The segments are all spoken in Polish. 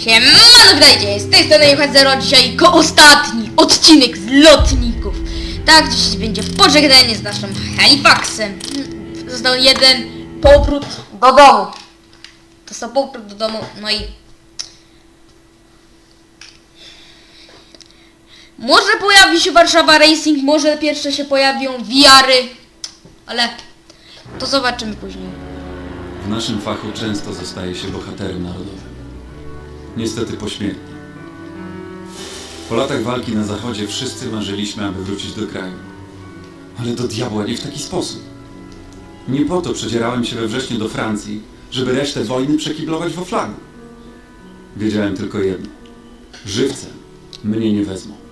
Siemano, witajcie, z tej strony Zero, dzisiaj ko ostatni odcinek z lotników. Tak, dziś będzie pożegnanie z naszym Halifaxem. Został jeden powrót do domu. Jest powrót do domu, no i... Może pojawi się Warszawa Racing, może pierwsze się pojawią VR-y, ale to zobaczymy później. W naszym fachu często zostaje się bohaterem narodowym. Niestety pośmiertnie. Po latach walki na zachodzie wszyscy marzyliśmy, aby wrócić do kraju. Ale do diabła nie w taki sposób. Nie po to przedzierałem się we wrześniu do Francji, żeby resztę wojny przekiblować w oflagu. Wiedziałem tylko jedno. Żywcem mnie nie wezmą.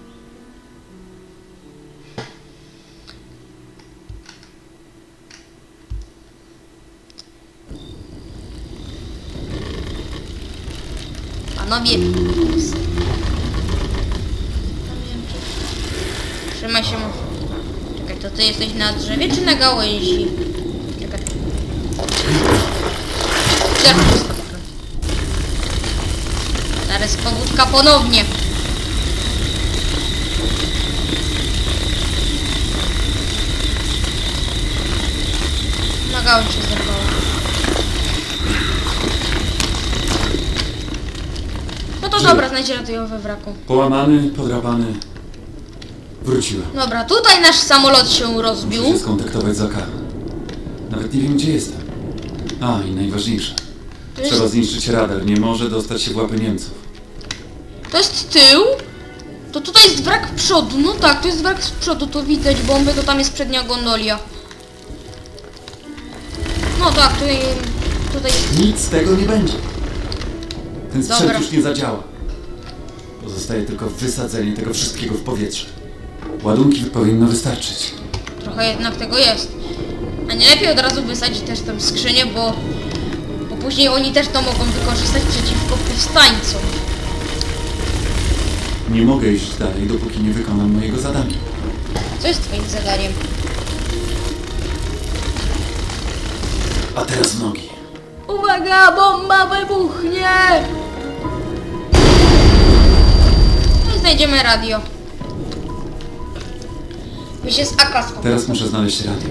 Panowie. Trzymaj się. Czekaj, to ty jesteś na drzewie czy na gałęzi? Czekaj. Zaraz. Powódka ponownie. Na gałęź się zerwała. No dobra, znajdziemy ją we wraku. Połamany, podrapany. Wróciłem. Dobra, tutaj nasz samolot się rozbił. Muszę się skontaktować z AK. Nawet nie wiem, gdzie jestem. A, i najważniejsze. To jest, Trzeba zniszczyć radar. Nie może dostać się w łapy Niemców. to jest tył. To tutaj jest wrak przodu. No tak, to jest wrak z przodu. To widać bomby, to tam jest przednia gondolia. No tak, tutaj, tutaj. Nic z tego nie będzie. Ten sprzęt Dobra. już nie zadziała. Pozostaje tylko wysadzenie tego wszystkiego w powietrze. Ładunki powinno wystarczyć. Trochę jednak tego jest. A nie lepiej od razu wysadzić też tę skrzynię, bo, bo później oni też to mogą wykorzystać przeciwko powstańcom. Nie mogę iść dalej, dopóki nie wykonam mojego zadania. Co jest twoim zadaniem? A teraz w nogi. Uwaga, bomba wybuchnie! Znajdziemy radio. Mi się z AK Teraz muszę znaleźć radio.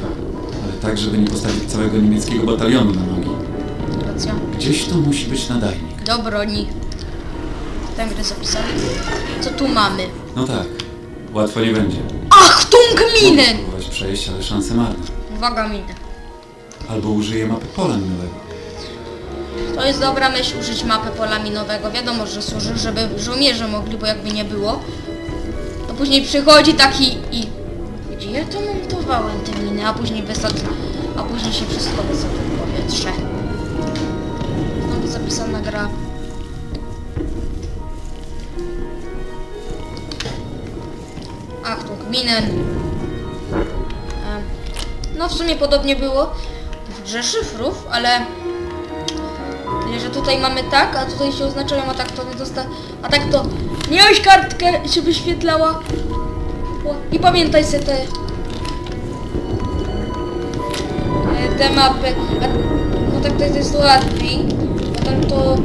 Ale tak, żeby nie postawić całego niemieckiego batalionu na nogi. Racja. Gdzieś tu musi być nadajnik. Do broni. Tam gdy zapisane. Co tu mamy? No tak. Łatwo nie będzie. Achtung minen! Próbować przejść, ale szanse marne. Uwaga minen. Albo użyję mapy pola minowego. To jest dobra myśl użyć mapy pola minowego. Wiadomo, że służy, żeby żołnierze mogli, bo jakby nie było. To później przychodzi taki i... Gdzie ja to montowałem te miny, a później wysad... A później się wszystko wysadzi w powietrze. Znowu zapisana gra. Achtung, minen. No w sumie podobnie było w grze szyfrów, ale że tutaj mamy tak, a tutaj się oznaczają, a tak to nie dosta... A tak to... Miałeś kartkę, się wyświetlała. I pamiętaj se te... e, Te mapy. A, no tak to jest łatwiej. Potem to...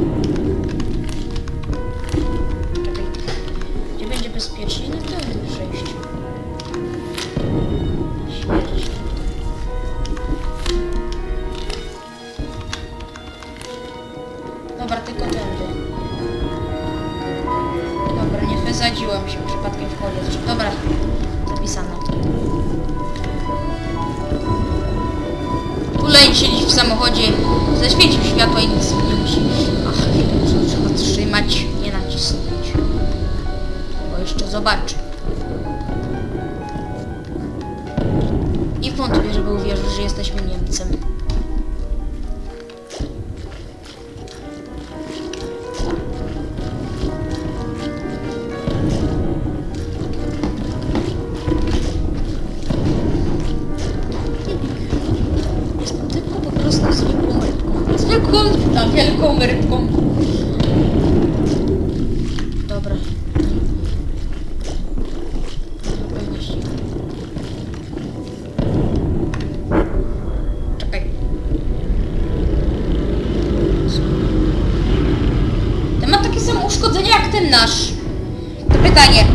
Tu Leń siedzi w samochodzie, zaświecił światło i nic nie musi. Ach, trzeba trzymać, nie nacisnąć. Bo jeszcze zobaczy. I wątpię, żeby uwierzył, że jesteśmy Niemcem. Wielką rybką. Dobra. Czekaj. Ten ma takie samo nasz. To pytanie.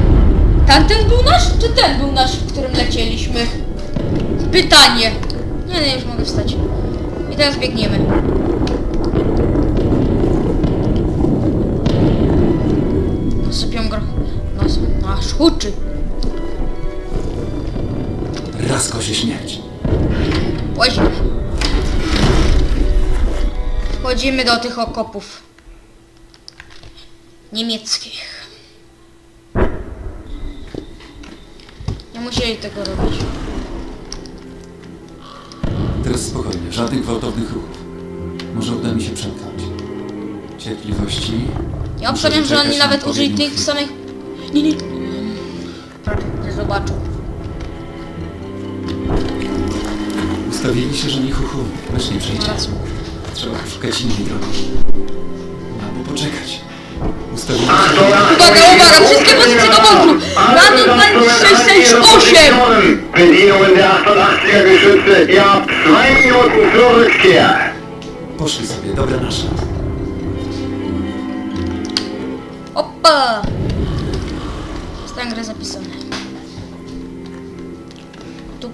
Tamten był nasz, czy ten był nasz, w którym lecieliśmy? Pytanie. Nie, nie, już mogę wstać. I teraz biegniemy. Huczy. Raz kosie śmierć. Łazimy. Wchodzimy do tych okopów. Niemieckich. Nie musieli tego robić. Teraz spokojnie, żadnych gwałtownych ruchów. Może uda mi się przemknąć. Cierpliwości. Ja obstawiam, że oni na nawet użyli tych samych... Nie, nie. Nie zobaczą. Ustawili się, że nie chuchu. Lecz nie przyjdzie. Trzeba poszukać innej drogi. Albo poczekać. Ustawili się, Uwaga, uwaga, wszystkie pozycje do bunkru! Mamy pan 668! Bedienungen der 88er Geschütze, ihr habt zwei Minuten zur Rückkehr. Poszli sobie, dobra nasza. Opa! Stan gry zapisane.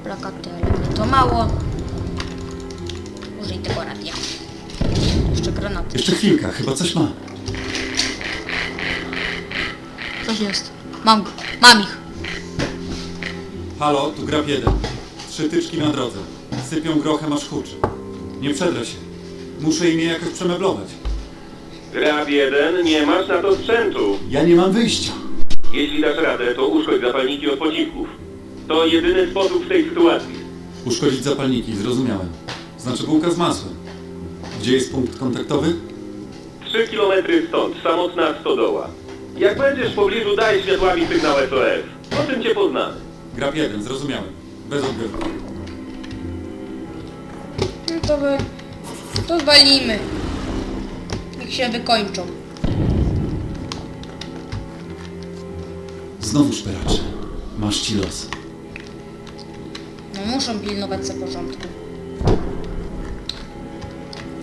Plakaty, ale to mało. Użyj tego radia. Jeszcze granaty. Jeszcze chwilka, chyba coś ma. Coś jest. Mam go. Mam ich. Halo, tu grab jeden. Trzy tyczki na drodze. Sypią grochem aż huczy. Nie przedrę się. Muszę im je jakoś przemeblować. Grab 1, nie masz na to sprzętu. Ja nie mam wyjścia. Jeśli dasz radę, to uszkodź zapalniki od pociwków. To jedyny sposób w tej sytuacji. Uszkodzić zapalniki, zrozumiałem. Znaczy bułka z masłem. Gdzie jest punkt kontaktowy? 3 km stąd, samotna stodoła. Jak będziesz w pobliżu, daj światłami sygnał SOS. Po tym cię poznamy. Grab jeden, zrozumiałem. Bez odbioru. No to wy... To zwalnijmy. Niech się wykończą. Znowu szperacze. Masz ci los. Muszą pilnować za porządku.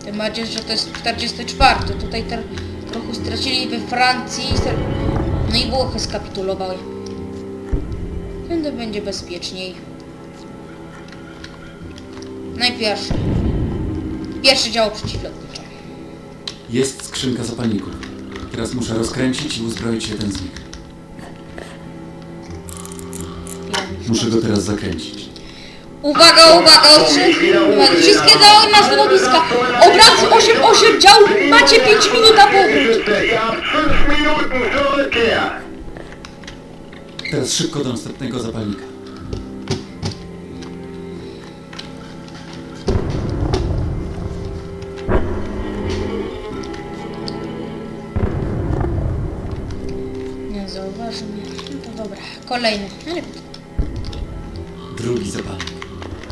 Tym bardziej, że to jest 44. Tutaj trochę stracili we Francji. No i Włochy skapitulowały. Wtedy będzie bezpieczniej. Najpierw. Pierwszy dział przeciwlotniczy. Jest skrzynka zapalników. Teraz muszę rozkręcić i uzbroić jeden z nich. Muszę go teraz zakręcić. Uwaga, uwaga, ostrze... Wszystkie na stanowiska. Obrazy 8-8 dział. Macie 5 minut na powrót. Teraz szybko do następnego zapalnika. Nie zauważy mnie. No to dobra. Kolejny. Drugi zapalnik.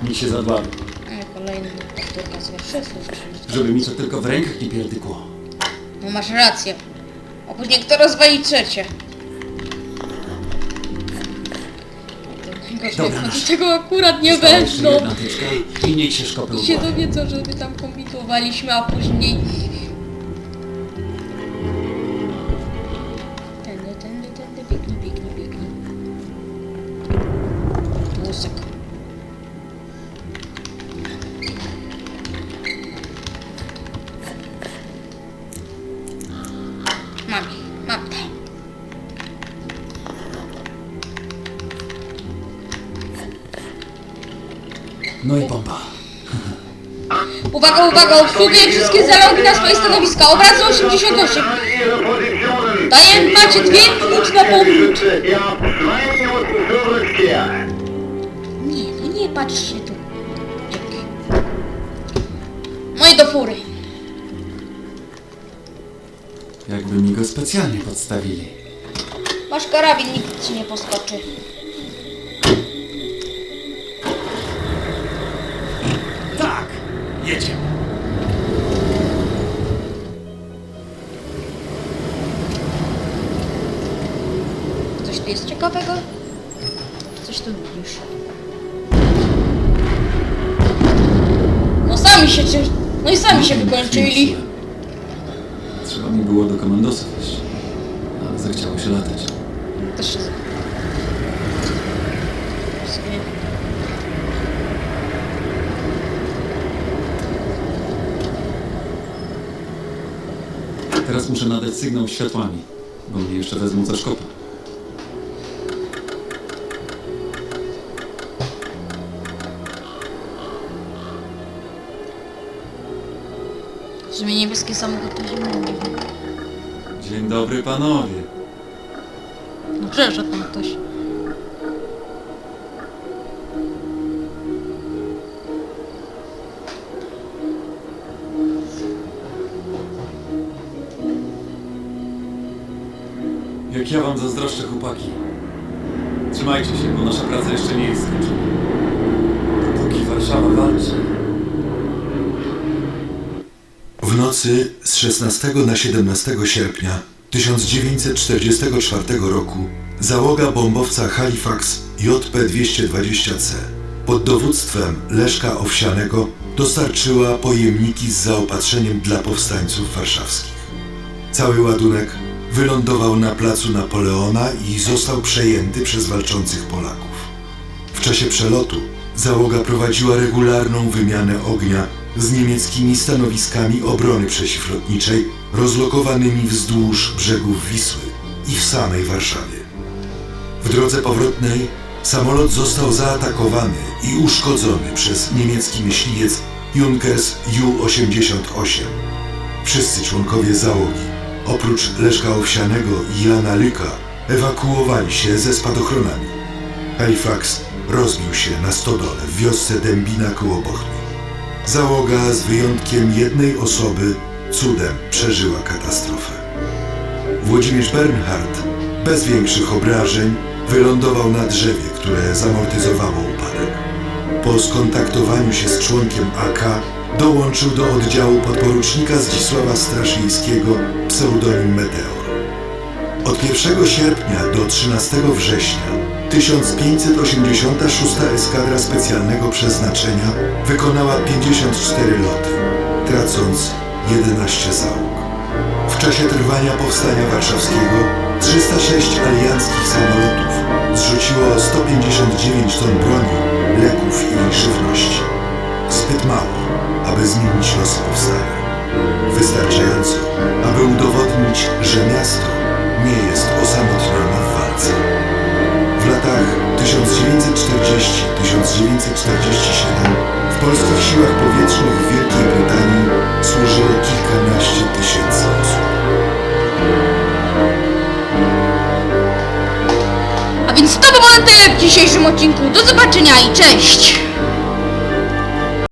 Mi się zadławił. ale kolejny. Powtórka z wierszyków. Żeby mi to tylko w rękach nie pierdykło. No masz rację. A później kto rozwali trzecie? Dobra, tego akurat nie Została jeszcze weszło. jedna tyczka i niech się szkopy I się dowiedzą, że my tam kombinowaliśmy, a później... No i pompa. Uwaga, uwaga, obsługuję wszystkie zalogi na swoje stanowiska. Obrazy 88. An ihre Positionen. Daję, macie dwie minuty na powrót. Nie, no nie patrz się tu. Dzięki. No i do fury. Jakby mi go specjalnie podstawili. Masz karabin, nikt ci nie poskoczy. Sami się cię... No i sami się wykończyli. Trzeba mi było do komandosów iść. Ale za zachciało się latać. Też się... Teraz muszę nadać sygnał światłami, bo mnie jeszcze wezmą za szkopa. W sumie niebieski samochód to zielony. Dzień dobry panowie. No przeszedł tam ktoś. Jak ja wam zazdroszczę, chłopaki. Trzymajcie się, bo nasza praca jeszcze nie jest skończona. Dopóki Warszawa walczy, W nocy z 16 na 17 sierpnia 1944 roku załoga bombowca Halifax JP-220C pod dowództwem Leszka Owsianego dostarczyła pojemniki z zaopatrzeniem dla powstańców warszawskich. Cały ładunek wylądował na placu Napoleona i został przejęty przez walczących Polaków. W czasie przelotu załoga prowadziła regularną wymianę ognia z niemieckimi stanowiskami obrony przeciwlotniczej rozlokowanymi wzdłuż brzegów Wisły i w samej Warszawie. W drodze powrotnej samolot został zaatakowany i uszkodzony przez niemiecki myśliwiec Junkers Ju-88. Wszyscy członkowie załogi, oprócz Leszka Owsianego i Jana Lyka, ewakuowali się ze spadochronami. Halifax rozbił się na stodole w wiosce Dębina koło Bochni. Załoga z wyjątkiem jednej osoby cudem przeżyła katastrofę. Włodzimierz Bernhard bez większych obrażeń wylądował na drzewie, które zamortyzowało upadek. Po skontaktowaniu się z członkiem AK dołączył do oddziału podporucznika Zdzisława Straszyńskiego pseudonim Meteor. Od 1 sierpnia do 13 września 1586 Eskadra Specjalnego Przeznaczenia wykonała 54 loty, tracąc 11 załóg. W czasie trwania Powstania Warszawskiego 306 alianckich samolotów zrzuciło 159 ton broni, leków i żywności. Zbyt mało, aby zmienić losy powstania. Wystarczająco, aby udowodnić, że miasto nie jest 1940-1947 w polskich siłach powietrznych w Wielkiej Brytanii służyło kilkanaście tysięcy osób. A więc to by było na tyle w dzisiejszym odcinku. Do zobaczenia i cześć!